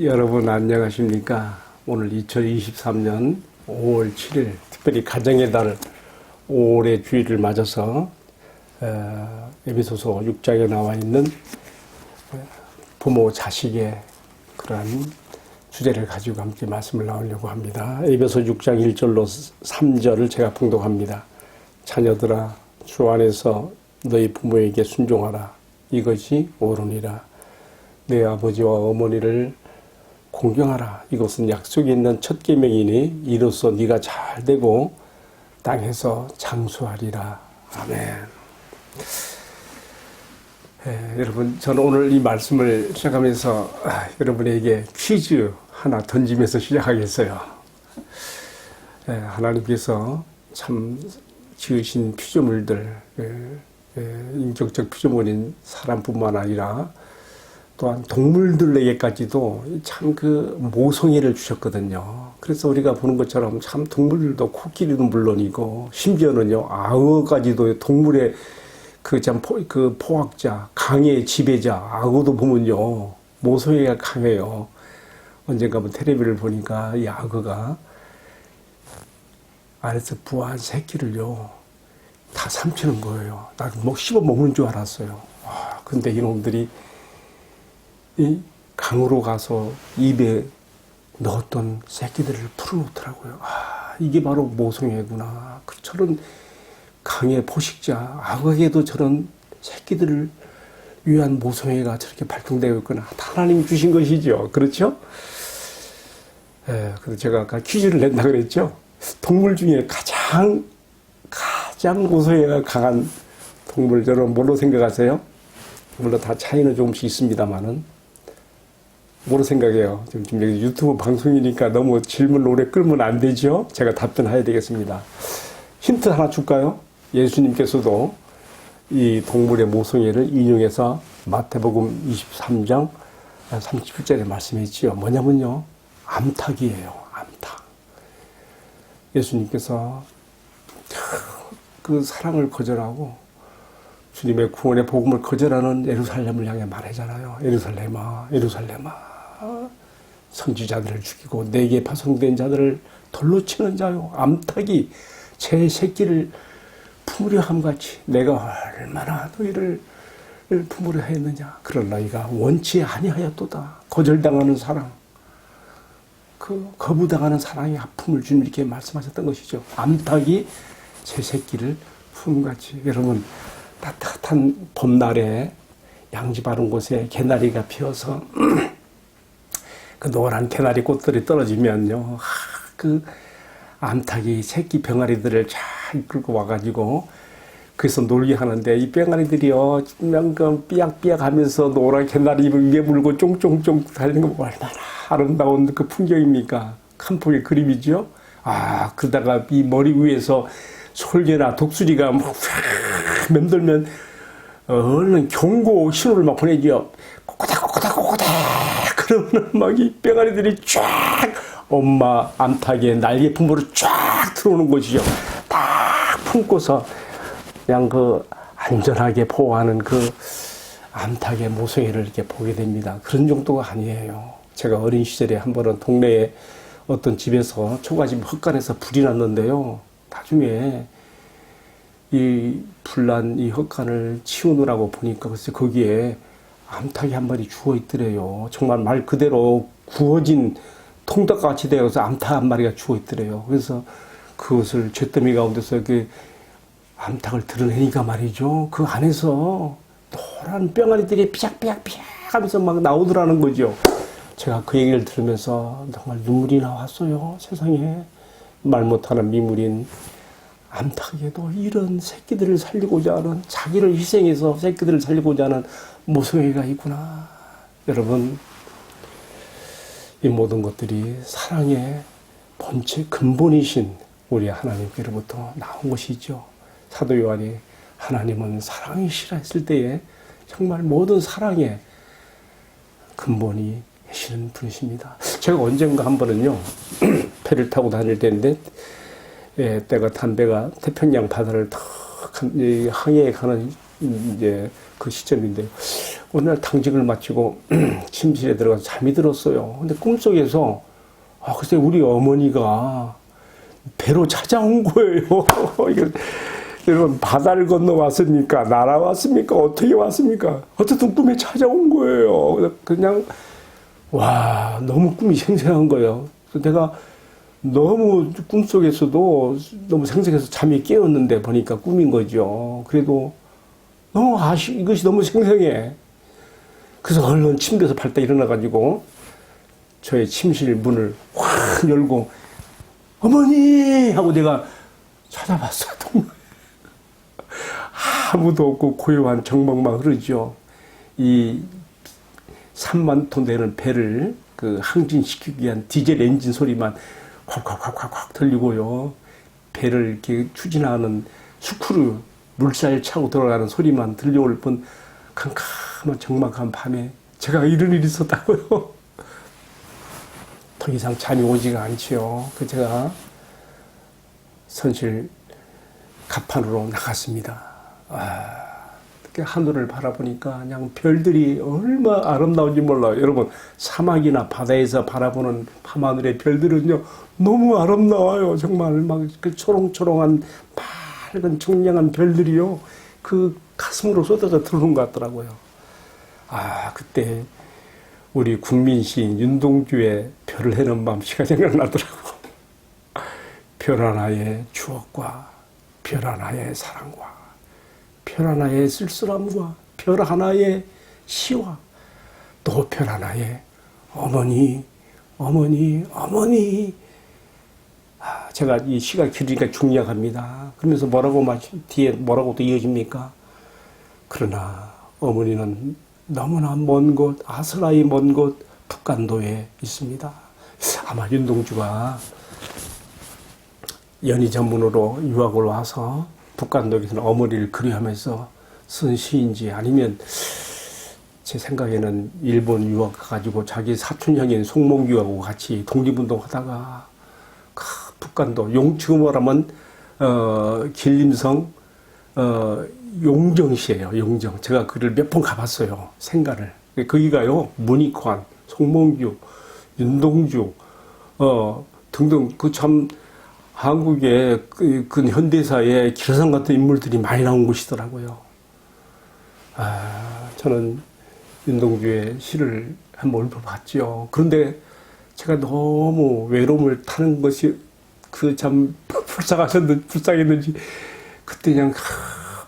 여러분 안녕하십니까? 오늘 2023년 5월 7일 특별히 가정의 달 5월의 주일을 맞아서 어, 에베소서 6장에 나와 있는 어, 부모 자식의 그러한 주제를 가지고 함께 말씀을 나누려고 합니다. 에베소 6장 1절로 3절을 제가 봉독합니다. 자녀들아 주 안에서 너희 부모에게 순종하라 이것이 옳으니라 내 아버지와 어머니를 공경하라. 이것은 약속이 있는 첫 계명이니 이로써 네가 잘 되고 땅에서 장수하리라. 아멘. 예, 여러분, 저는 오늘 이 말씀을 시작하면서 아, 여러분에게 퀴즈 하나 던지면서 시작하겠어요. 예, 하나님께서 참 지으신 피조물들, 예, 예, 인격적 피조물인 사람뿐만 아니라 또한 동물들에게까지도 참 그 모성애를 주셨거든요. 그래서 우리가 보는 것처럼 참 동물들도 코끼리는 물론이고 심지어는요 악어까지도 동물의 그참그 그 포악자 강의 지배자 악어도 보면요 모성애가 강해요. 언젠가 뭐 텔레비를 보니까 이 악어가 아래서 부화한 새끼를요 다 삼키는 거예요. 나뭐 씹어 먹는 줄 알았어요. 와, 근데 이놈들이 이 강으로 가서 입에 넣었던 새끼들을 풀어놓더라고요. 아, 이게 바로 모성애구나. 그 저런 강의 포식자, 악어에도 저런 새끼들을 위한 모성애가 저렇게 발동되고 있구나. 하나님 주신 것이죠. 그렇죠? 예, 그래서 제가 아까 퀴즈를 낸다 그랬죠? 동물 중에 가장, 가장 모성애가 강한 동물, 여러분 뭘로 생각하세요? 물론 다 차이는 조금씩 있습니다만은. 뭐로 생각해요? 지금, 여기 유튜브 방송이니까 너무 질문 오래 끌면 안 되죠? 제가 답변해야 되겠습니다. 힌트 하나 줄까요? 예수님께서도 이 동물의 모성애를 인용해서 마태복음 23장 37절에 말씀했지요. 뭐냐면요. 암탉이에요. 암탉. 예수님께서 그 사랑을 거절하고 주님의 구원의 복음을 거절하는 예루살렘을 향해 말하잖아요. 예루살렘아, 예루살렘아. 선지자들을 죽이고 내게 파송된 자들을 돌로 치는 자요. 암탉이 제 새끼를 품으려 함같이 내가 얼마나 너희를 품으려 했느냐. 그런 너희가 원치 아니하였도다. 거절당하는 사랑 그 거부당하는 사랑의 아픔을 주님 이렇게 말씀하셨던 것이죠. 암탉이 제 새끼를 품같이. 여러분 따뜻한 봄날에 양지 바른 곳에 개나리가 피어서 그 노란 개나리 꽃들이 떨어지면요. 하, 그 암탉이 새끼 병아리들을 잘 끌고 와가지고 그래서 놀게 하는데 이 병아리들이요. 그 삐약삐약 하면서 노란 개나리 위에 물고 쫑쫑쫑 달리는 거 얼마나 아름다운 그 풍경입니까? 한 폭의 그림이죠. 아, 그러다가 이 머리 위에서 솔개나 독수리가 막 맴돌면 얼른 경고 신호를 막 보내죠. 꼬꼬닥 꼬꼬닥 꼬꼬닥 그러면 막이 병아리들이 쫙 엄마 암탉에 날개 품으로 쫙 들어오는 것이죠. 딱 품고서 그냥 그 안전하게 보호하는 그 암탉의 모성애를 이렇게 보게 됩니다. 그런 정도가 아니에요. 제가 어린 시절에 한 번은 동네에 어떤 집에서 초가집 헛간에서 불이 났는데요. 나중에 이 불난 이 헛간을 치우느라고 보니까 글쎄 거기에 암탉이 한 마리 죽어 있더래요. 정말 말 그대로 구워진 통닭같이 되어서 암탉 한 마리가 죽어 있더래요. 그래서 그것을 잿더미 가운데서 그 암탉을 드러내니까 말이죠. 그 안에서 노란 병아리들이 삐약삐약삐약 하면서 막 나오더라는 거죠. 제가 그 얘기를 들으면서 정말 눈물이 나왔어요. 세상에 말 못하는 미물인 암탉에도 이런 새끼들을 살리고자 하는 자기를 희생해서 새끼들을 살리고자 하는 모성애가 있구나. 여러분, 이 모든 것들이 사랑의 본체 근본이신 우리 하나님께로부터 나온 것이죠. 사도 요한이 하나님은 사랑이시라 했을 때에 정말 모든 사랑의 근본이 계시는 분이십니다. 제가 언젠가 한 번은요, 배를 타고 다닐 때인데, 예, 때가 담배가 태평양 바다를 턱 항해에 가는 이제 그 시점인데 어느 날 당직을 마치고 침실에 들어가서 잠이 들었어요. 근데 꿈속에서 아 글쎄 우리 어머니가 배로 찾아온 거예요. 여러분 바다를 건너 왔습니까? 날아왔습니까? 어떻게 왔습니까? 어쨌든 꿈에 찾아온 거예요. 그냥 와 너무 꿈이 생생한 거예요. 그래서 내가 너무 꿈속에서도 너무 생생해서 잠이 깨었는데 보니까 꿈인 거죠. 그래도 너무 아쉬 이것이 너무 생생해. 그래서 얼른 침대에서 발딱 일어나가지고 저의 침실 문을 확 열고 어머니 하고 내가 찾아봤어. 정말 아무도 없고 고요한 정막만 흐르죠. 이 3만 톤 되는 배를 그 항진시키기 위한 디젤 엔진 소리만 콱콱콱콱콱 들리고요. 배를 이렇게 추진하는 수크루 물살 차고 들어가는 소리만 들려올 뿐 캄캄한 적막한 밤에 제가 이런 일이 있었다고요. 더 이상 잠이 오지가 않지요. 그 제가 선실 갑판으로 나갔습니다. 아, 하늘을 바라보니까 그냥 별들이 얼마나 아름다운지 몰라요. 여러분, 사막이나 바다에서 바라보는 밤하늘의 별들은요, 너무 아름다워요. 정말 막 그 초롱초롱한 밝은 청량한 별들이요. 그 가슴으로 쏟아져 들어오는 것 같더라고요. 아, 그때 우리 국민 시인 윤동주의 별을 해는 밤 시가 생각나더라고. 별 하나의 추억과 별 하나의 사랑과 별 하나의 쓸쓸함과 별 하나의 시와 또 별 하나의 어머니, 어머니, 어머니. 아, 제가 이 시가 길으니까 중요합니다. 그러면서 뭐라고 마치 뒤에 뭐라고 또 이어집니까? 그러나 어머니는 너무나 먼 곳, 아스라이 먼 곳 북간도에 있습니다. 아마 윤동주가 연희 전문으로 유학을 와서 북간도에서는 어머니를 그리하면서 쓴 시인지 아니면 제 생각에는 일본 유학 가가지고 자기 사촌형인 송몽규하고 같이 독립운동 하다가 그 북간도 용 지금 말하면 어 길림성 어 용정시예요 용정. 제가 그를 몇 번 가봤어요 생가를. 거기가요 문익환 송몽규 윤동주 어 등등. 그참 한국의 그, 그 현대사의 기라상 같은 인물들이 많이 나온 곳이더라고요. 아, 저는 윤동주의 시를 한번 읽어봤죠. 그런데 제가 너무 외로움을 타는 것이 그 참 불쌍하셨는지, 불쌍했는지, 그때 그냥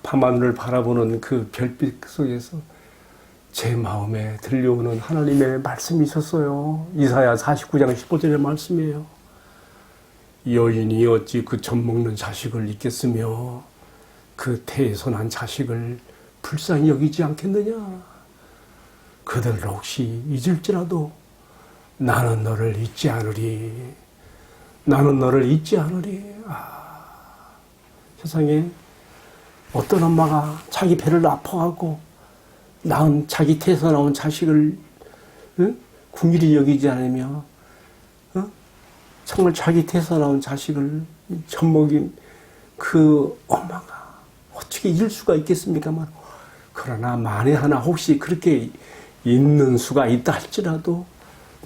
밤하늘을 바라보는 그 별빛 속에서 제 마음에 들려오는 하나님의 말씀이 있었어요. 이사야 49장 15절의 말씀이에요. 여인이 어찌 그 젖 먹는 자식을 잊겠으며 그난 자식을 불쌍히 여기지 않겠느냐? 그들 혹시 잊을지라도 나는 너를 잊지 않으리. 나는 너를 잊지 않으리. 아, 세상에 어떤 엄마가 자기 배를 아파하고 낳은 자기 태에서 나온 자식을 응? 궁일이 여기지 않으며 정말 자기 태서 나온 자식을 젖먹인 그 엄마가 어떻게 잊을 수가 있겠습니까만 그러나 만에 하나 혹시 그렇게 있는 수가 있다 할지라도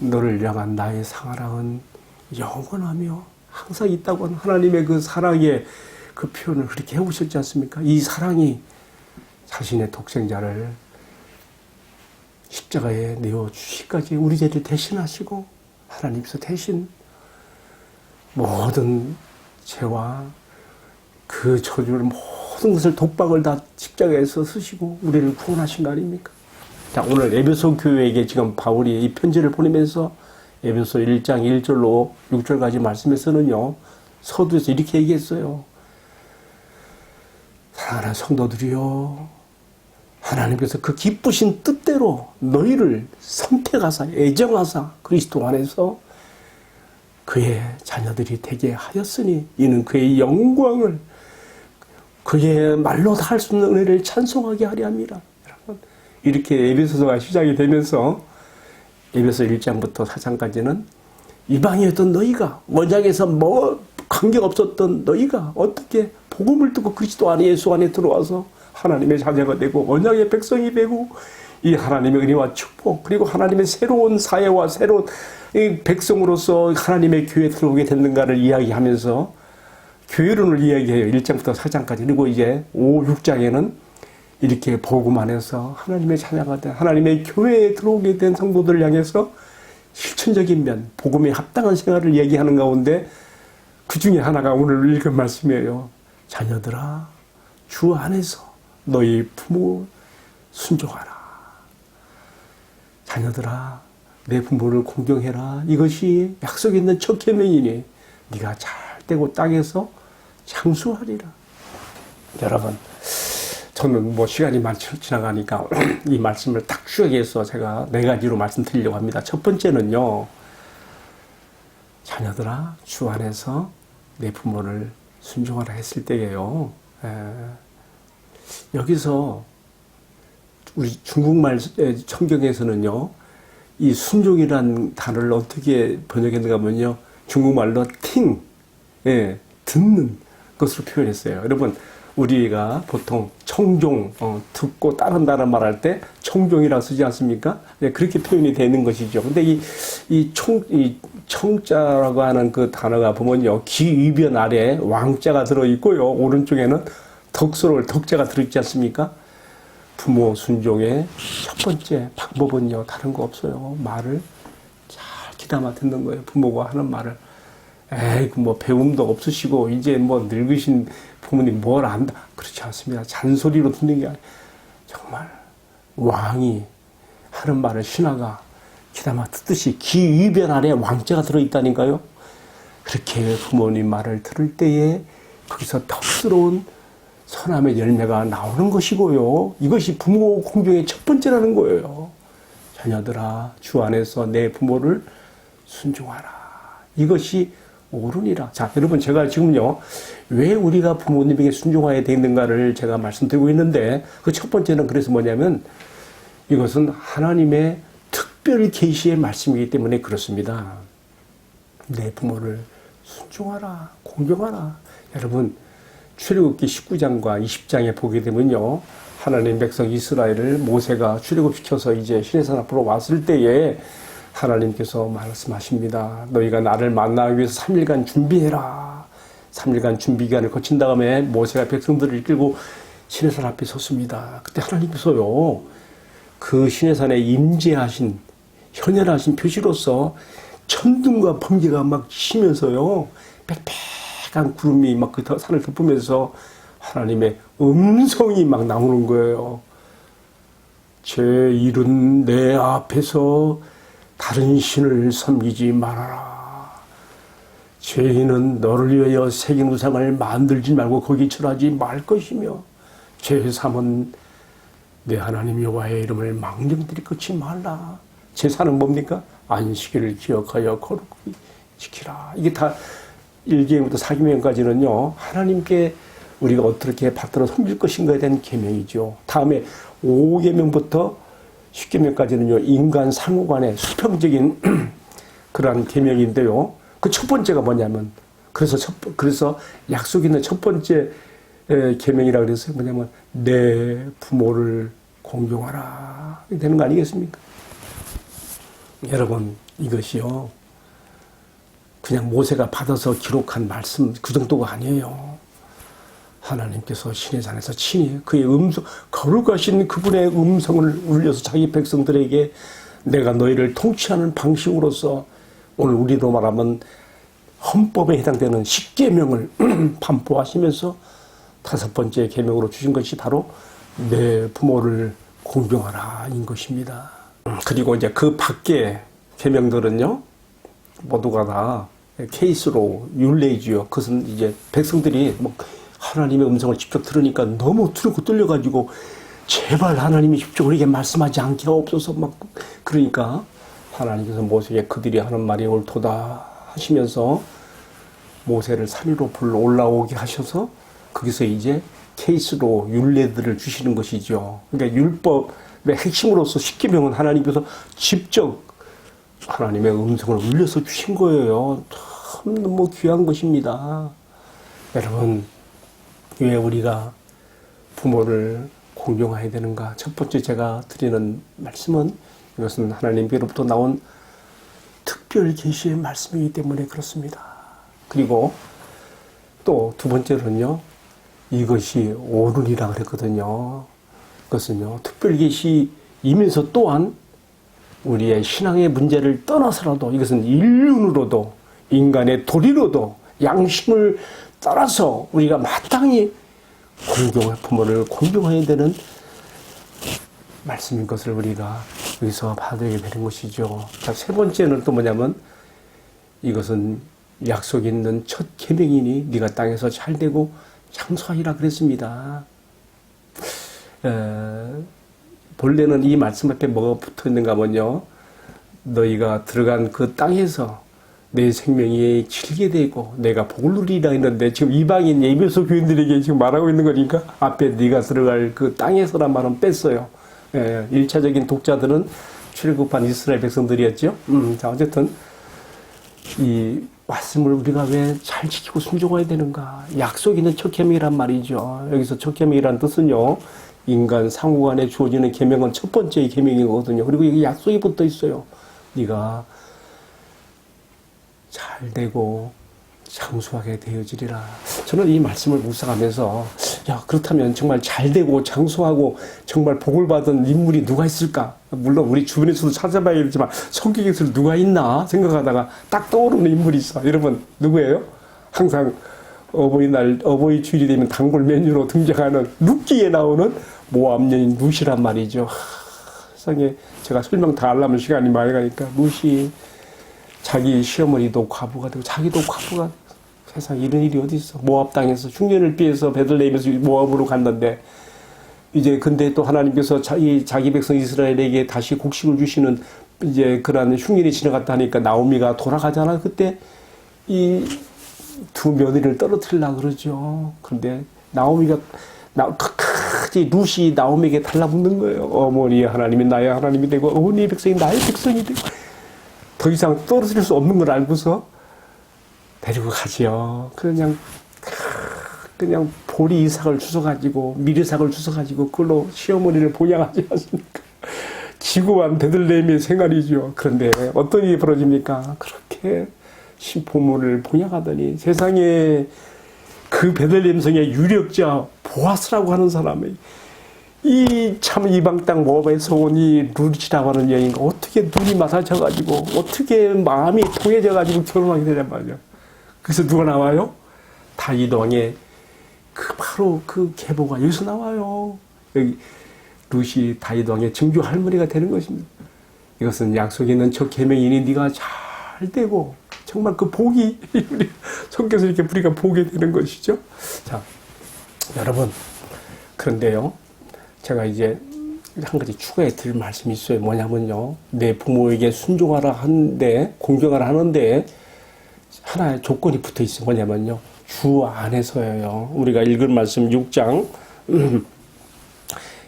너를 향한 나의 사랑은 영원하며 항상 있다고 하는 하나님의 그 사랑의 그 표현을 그렇게 해오셨지 않습니까? 이 사랑이 자신의 독생자를 십자가에 내어 주시까지 우리 죄를 대신하시고 하나님께서 대신 모든 죄와 그 저주를 모든 것을 독박을 다 십자가에서 쓰시고 우리를 구원하신 거 아닙니까? 자, 오늘 에베소 교회에게 지금 바울이 이 편지를 보내면서 에베소 1장 1절로 6절까지 말씀에서는요, 서두에서 이렇게 얘기했어요. 사랑하는 성도들이요, 하나님께서 그 기쁘신 뜻대로 너희를 선택하사, 애정하사, 그리스도 안에서 그의 자녀들이 되게 하였으니 이는 그의 영광을 그의 말로 다 할 수 없는 은혜를 찬송하게 하려 합니다. 여러분 이렇게 에베소서가 시작이 되면서 에베소 1장부터 4장까지는 이방이었던 너희가 원장에서 뭐 관계 없었던 너희가 어떻게 복음을 듣고 그리스도 안에 예수 안에 들어와서 하나님의 자녀가 되고 언약의 백성이 되고 이 하나님의 은혜와 축복 그리고 하나님의 새로운 사회와 새로운 이 백성으로서 하나님의 교회에 들어오게 됐는가를 이야기하면서 교회론을 이야기해요. 1장부터 4장까지. 그리고 이제 5, 6장에는 이렇게 복음 안에서 하나님의 자녀가 된 하나님의 교회에 들어오게 된 성도들을 향해서 실천적인 면, 복음에 합당한 생활을 얘기하는 가운데 그 중에 하나가 오늘 읽은 말씀이에요. 자녀들아, 주 안에서 너희 부모 순종하라. 자녀들아, 내 부모를 공경해라. 이것이 약속 있는 첫 계명이니 네가 잘 되고 땅에서 장수하리라. 여러분, 저는 뭐 시간이 많이 지나가니까 이 말씀을 딱 추억해서 제가 네 가지로 말씀드리려고 합니다. 첫 번째는요, 자녀들아, 주 안에서 내 부모를 순종하라 했을 때예요. 에, 여기서 우리 중국말 성경에서는요, 이 순종이란 단어를 어떻게 번역했는가 하면요, 중국말로 팅, 예, 듣는 것으로 표현했어요. 여러분, 우리가 보통 청종, 어, 듣고 따른다는 말할 때 청종이라 쓰지 않습니까? 예, 그렇게 표현이 되는 것이죠. 근데 이, 이 청, 이 청자라고 하는 그 단어가 보면요, 기위변 아래 왕자가 들어있고요, 오른쪽에는 덕소를 덕자가 들어있지 않습니까? 부모 순종의 첫 번째 방법은요, 다른 거 없어요. 말을 잘 귀담아 듣는 거예요. 부모가 하는 말을. 에이, 그뭐 배움도 없으시고, 이제 뭐 늙으신 부모님 뭘 안다. 그렇지 않습니다. 잔소리로 듣는 게 아니라, 정말 왕이 하는 말을 신하가 귀담아 듣듯이 기위변 안에 왕자가 들어있다니까요. 그렇게 부모님 말을 들을 때에 거기서 덕스러운 선함의 열매가 나오는 것이고요. 이것이 부모 공경의 첫 번째라는 거예요. 자녀들아, 주 안에서 내 부모를 순종하라. 이것이 옳으니라. 자, 여러분, 제가 지금요, 왜 우리가 부모님에게 순종해야 되는가를 제가 말씀드리고 있는데, 그 첫 번째는 그래서 뭐냐면, 이것은 하나님의 특별 계시의 말씀이기 때문에 그렇습니다. 내 부모를 순종하라, 공경하라. 여러분, 출애굽기 19장과 20장에 보게 되면요. 하나님 백성 이스라엘을 모세가 출애굽시켜서 이제 시내산 앞으로 왔을 때에 하나님께서 말씀하십니다. 너희가 나를 만나기 위해서 3일간 준비해라. 3일간 준비 기간을 거친 다음에 모세가 백성들을 이끌고 시내산 앞에 섰습니다. 그때 하나님께서요. 그 시내산에 임재하신 현현하신 표시로서 천둥과 번개가 막 치면서요. 빽빽 한 구름이 막 그 산을 덮으면서 하나님의 음성이 막 나오는 거예요. 제 일은 내 앞에서 다른 신을 섬기지 말아라. 죄인은 너를 위하여 새긴 우상을 만들지 말고 거기 절하지 말 것이며 제3은 내 하나님 여호와의 이름을 망령들이 끊지 말라. 제4는 뭡니까? 안식일을 기억하여 거룩히 지키라. 이게 다 1계명부터 4계명까지는요. 하나님께 우리가 어떻게 받들어 섬길 것인가에 대한 계명이죠. 다음에 5계명부터 10계명까지는요. 인간 상호 간의 수평적인 그러한 계명인데요. 그 첫 번째가 뭐냐면 그래서 첫 그래서 약속 있는 첫 번째 에, 계명이라 그래서 뭐냐면 내 부모를 공경하라 되는 거 아니겠습니까? 여러분 이것이요 그냥 모세가 받아서 기록한 말씀 그 정도가 아니에요. 하나님께서 신의 산에서 친히 그의 음성 거룩하신 그분의 음성을 울려서 자기 백성들에게 내가 너희를 통치하는 방식으로서 오늘 우리로 말하면 헌법에 해당되는 십계명을 반포하시면서 다섯 번째 계명으로 주신 것이 바로 내 부모를 공경하라인 것입니다. 그리고 이제 그 밖에 계명들은요 모두가 다 케이스로 율례지요. 그것은 이제 백성들이 뭐 하나님의 음성을 직접 들으니까 너무 두렵고 떨려가지고 제발 하나님이 직접 우리에게 말씀하지 않게 없어서 막 그러니까 하나님께서 모세에게 그들이 하는 말이 옳도다 하시면서 모세를 산 위로 불러 올라오게 하셔서 거기서 이제 케이스로 율례들을 주시는 것이죠. 그러니까 율법의 핵심으로서 십계명은 하나님께서 직접 하나님의 음성을 울려서 주신 거예요. 참 너무 귀한 것입니다. 여러분, 왜 우리가 부모를 공경해야 되는가? 첫 번째 제가 드리는 말씀은 이것은 하나님께로부터 나온 특별 계시의 말씀이기 때문에 그렇습니다. 그리고 또 두 번째로는요. 이것이 오른이라 그랬거든요. 그것은요. 특별 계시이면서 또한 우리의 신앙의 문제를 떠나서라도 이것은 인륜으로도 인간의 도리로도 양심을 따라서 우리가 마땅히 공경의 부모를 공경해야 되는 말씀인 것을 우리가 여기서 받게 되는 것이죠. 자, 세 번째는 또 뭐냐면 이것은 약속 있는 첫 계명이니 네가 땅에서 잘 되고 장수하리라 그랬습니다. 에, 본래는 이 말씀 앞에 뭐가 붙어 있는가 하면요. 너희가 들어간 그 땅에서 내 생명이 질게 되고 내가 복을 누리라 했는데 지금 이방인 예배소 교인들에게 지금 말하고 있는 거니까 앞에 네가 들어갈 그 땅에서란 말은 뺐어요. 예, 1차적인 독자들은 출애굽한 이스라엘 백성들이었죠. 음, 자, 어쨌든 이 말씀을 우리가 왜 잘 지키고 순종해야 되는가? 약속 있는 첫 계명이란 말이죠. 여기서 첫 계명이란 뜻은요. 인간 상호 간에 주어지는 계명은 첫 번째 계명이거든요. 그리고 여기 약속이 붙어 있어요. 네가 잘 되고 장수하게 되어지리라. 저는 이 말씀을 묵상하면서 야 그렇다면 정말 잘 되고 장수하고 정말 복을 받은 인물이 누가 있을까? 물론 우리 주변에서도 찾아봐야겠지만 성경에서 누가 있나 생각하다가 딱 떠오르는 인물이 있어. 여러분 누구예요? 항상 어버이날 어버이 주일이 되면 단골 메뉴로 등장하는 룻기에 나오는 모함 여인 룻이란 말이죠. 하, 세상에 제가 설명 다 하려면 시간이 많이 가니까 룻이 자기 시어머니도 과부가 되고 자기도 과부가 세상 이런 일이 어디 있어? 모압 땅에서 흉년을 피해서 베들레헴에서 모압으로 갔는데 이제 근데 또 하나님께서 자기 자기 백성 이스라엘에게 다시 곡식을 주시는 이제 그러한 흉년이 지나갔다 하니까 나오미가 돌아가잖아. 그때 이 두 며느리를 떨어뜨리려 그러죠. 그런데 나오미가 나 끝까지 루시 나오미에게 달라붙는 거예요. 어머니 하나님이 나의 하나님이 되고 어머니 백성이 나의 백성이 되고 더 이상 떨어뜨릴 수 없는 걸 알고서 데리고 가지요. 그냥 그냥 보리 이삭을 주워가지고 미리삭을 주워가지고 그걸로 시어머니를 보양하지 않습니까? 지구한 베들레헴의 생활이죠. 그런데 어떤 일이 벌어집니까? 그렇게 신포물을 보양하더니 세상에 그 베들레헴 성의 유력자 보아스라고 하는 사람이 이 참 이방 땅 모압에서 온 이 루리라고 하는 여인과 어떻게 눈이 맞아져가지고 어떻게 마음이 통해져가지고 결혼하게 되냔 말이야. 그래서 누가 나와요? 다윗 왕의 그 바로 그 계보가 여기서 나와요. 여기 루시 다윗 왕의 증조 할머니가 되는 것입니다. 이것은 약속 있는 첫 계명이니 네가 잘 되고 정말 그 복이 우리 성경에서 이렇게 우리가 보게 되는 것이죠. 자, 여러분 그런데요. 제가 이제 한 가지 추가해 드릴 말씀이 있어요. 뭐냐면요. 내 부모에게 순종하라 하는데 공경하라 하는데 하나의 조건이 붙어 있어요. 뭐냐면요. 주 안에서예요. 우리가 읽은 말씀 6장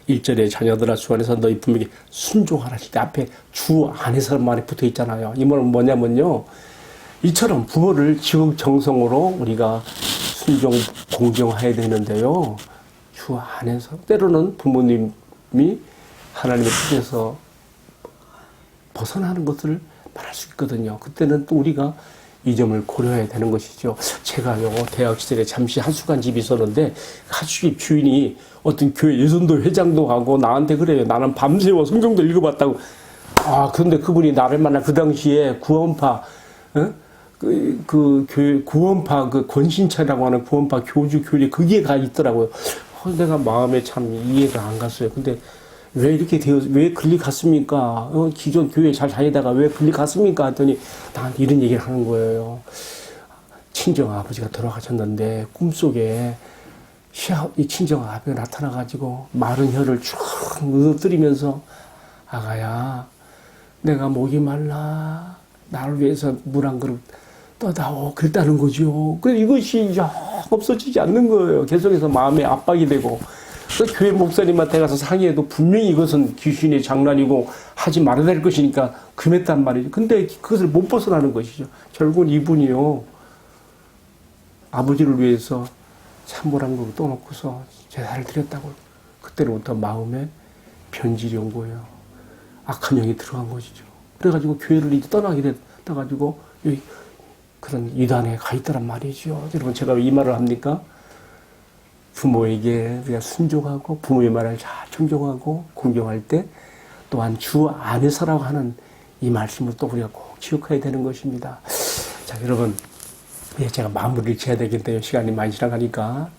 1절에 자녀들아 주 안에서 너희 부모에게 순종하라 할때 앞에 주 안에서 말이 붙어 있잖아요. 이 말은 뭐냐면요. 이처럼 부모를 지극정성으로 우리가 순종 공경해야 되는데요. 주 안에서 때로는 부모님이 하나님의 뜻에서 벗어나는 것을 말할 수 있거든요. 그때는 또 우리가 이 점을 고려해야 되는 것이죠. 제가요, 대학 시절에 잠시 한수간 집이 있었는데, 한수집 주인이 어떤 교회 예선도 회장도 하고 나한테 그래요. 나는 밤새워 성경도 읽어봤다고. 아, 그런데 그분이 나를 만나 그 당시에 구원파, 어? 그, 그 교회, 구원파 그 권신차라고 하는 구원파 교주 교리 그게 가 있더라고요. 어, 내가 마음에 참 이해가 안 갔어요. 근데 왜 이렇게 되어, 왜 그리 갔습니까? 어, 기존 교회 잘 다니다가 왜 그리 갔습니까? 했더니 나한테 이런 얘기를 하는 거예요. 친정 아버지가 돌아가셨는데 꿈속에 시아, 이 친정 아버지가 나타나가지고 마른 혀를 쭉 으뜨리면서 아가야, 내가 목이 말라. 나를 위해서 물 한 그릇 떠다오. 그랬다는 거죠. 그 이것이 영 없어지지 않는 거예요. 계속해서 마음에 압박이 되고. 그 교회 목사님한테 가서 상의해도 분명히 이것은 귀신의 장난이고 하지 말아야 될 것이니까 금했단 말이죠. 근데 그것을 못 벗어나는 것이죠. 결국은 이분이요. 아버지를 위해서 그릇 떠놓고서 제사를 드렸다고. 그 그때로부터 마음에 변질이 온 거예요. 악한 영이 들어간 것이죠. 그래가지고 교회를 이제 떠나게 됐다가지고 여기 그런 이단에 가 있더란 말이죠. 여러분 제가 왜 이 말을 합니까? 부모에게 우리가 순종하고 부모의 말을 잘 존경하고 공경할 때 또한 주 안에서라고 하는 이 말씀을 또 우리가 꼭 기억해야 되는 것입니다. 자, 여러분, 예, 제가 마무리를 지어야 되겠는데요. 시간이 많이 지나가니까.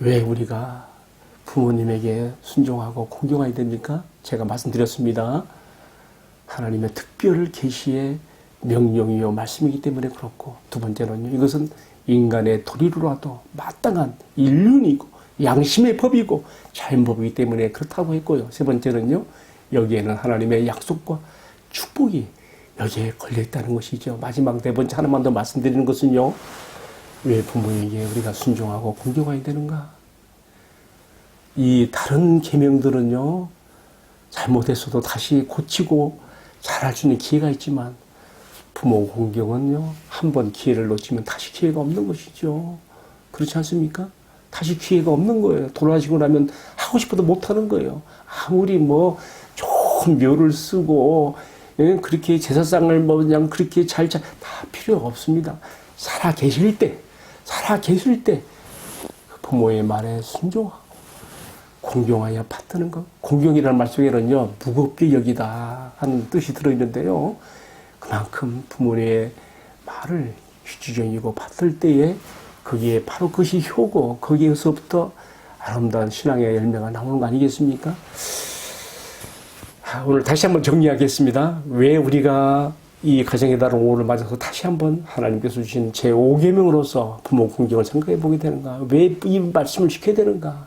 왜 우리가 부모님에게 순종하고 공경해야 됩니까? 제가 말씀드렸습니다. 하나님의 특별 계시의 명령이요 말씀이기 때문에 그렇고 두 번째는요 이것은 인간의 도리로라도 마땅한 인륜이고 양심의 법이고 자연법이기 때문에 그렇다고 했고요. 세 번째는요 여기에는 하나님의 약속과 축복이 여기에 걸려 있다는 것이죠. 마지막 네 번째 하나만 더 말씀드리는 것은요 왜 부모에게 우리가 순종하고 공경해야 되는가? 이 다른 계명들은요 잘못했어도 다시 고치고 잘할 수 있는 기회가 있지만 부모 공경은요 한 번 기회를 놓치면 다시 기회가 없는 것이죠 그렇지 않습니까? 다시 기회가 없는 거예요 돌아가시고 나면 하고 싶어도 못 하는 거예요 아무리 뭐 좋은 묘를 쓰고 예, 그렇게 제사상을 뭐 그냥 그렇게 잘 잘 다 필요가 없습니다 살아 계실 때 살아 계실 때 부모의 말에 순종하고 공경하여 받드는 것. 공경이라는 말 속에는요, 무겁게 여기다 하는 뜻이 들어있는데요. 그만큼 부모의 말을 휴지정이고 받을 때에 거기에 바로 그것이 효고, 거기에서부터 아름다운 신앙의 열매가 나오는 거 아니겠습니까? 아, 오늘 다시 한번 정리하겠습니다. 왜 우리가 이 가정의 달은 5를 맞아서 다시 한번 하나님께서 주신 제 5계명으로서 부모 공경을 생각해 보게 되는가? 왜 이 말씀을 지켜야 되는가?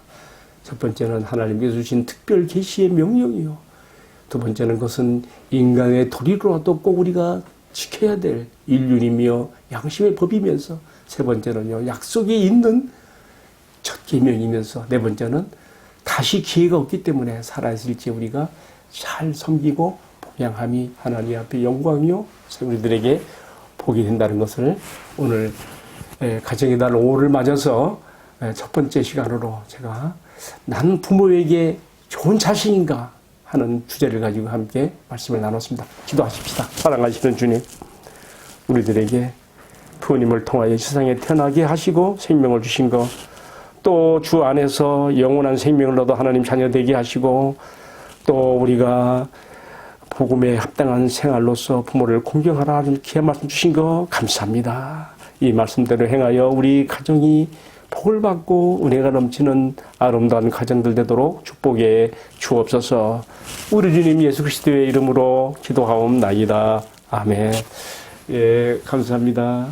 첫 번째는 하나님께서 주신 특별 계시의 명령이요. 두 번째는 그것은 인간의 도리로라도 꼭 우리가 지켜야 될 인륜이며 양심의 법이면서 세 번째는요 약속이 있는 첫 계명이면서 네 번째는 다시 기회가 없기 때문에 살아있을지 우리가 잘 섬기고 봉양함이 하나님 앞에 영광이요 우리들에게 복이 된다는 것을 오늘 예, 가정의 달 5를 맞아서 예, 첫 번째 시간으로 제가 나는 부모에게 좋은 자신인가 하는 주제를 가지고 함께 말씀을 나눴습니다. 기도하십시다. 사랑하시는 주님, 우리들에게 부모님을 통하여 세상에 태어나게 하시고 생명을 주신 것, 또 주 안에서 영원한 생명을 얻어 하나님 자녀 되게 하시고, 또 우리가 복음에 합당한 생활로서 부모를 공경하라는 귀한 말씀 주신 거 감사합니다. 이 말씀대로 행하여 우리 가정이 복을 받고 은혜가 넘치는 아름다운 가정들 되도록 축복에 주옵소서. 우리 주님 예수 그리스도의 이름으로 기도하옵나이다. 아멘. 예, 감사합니다.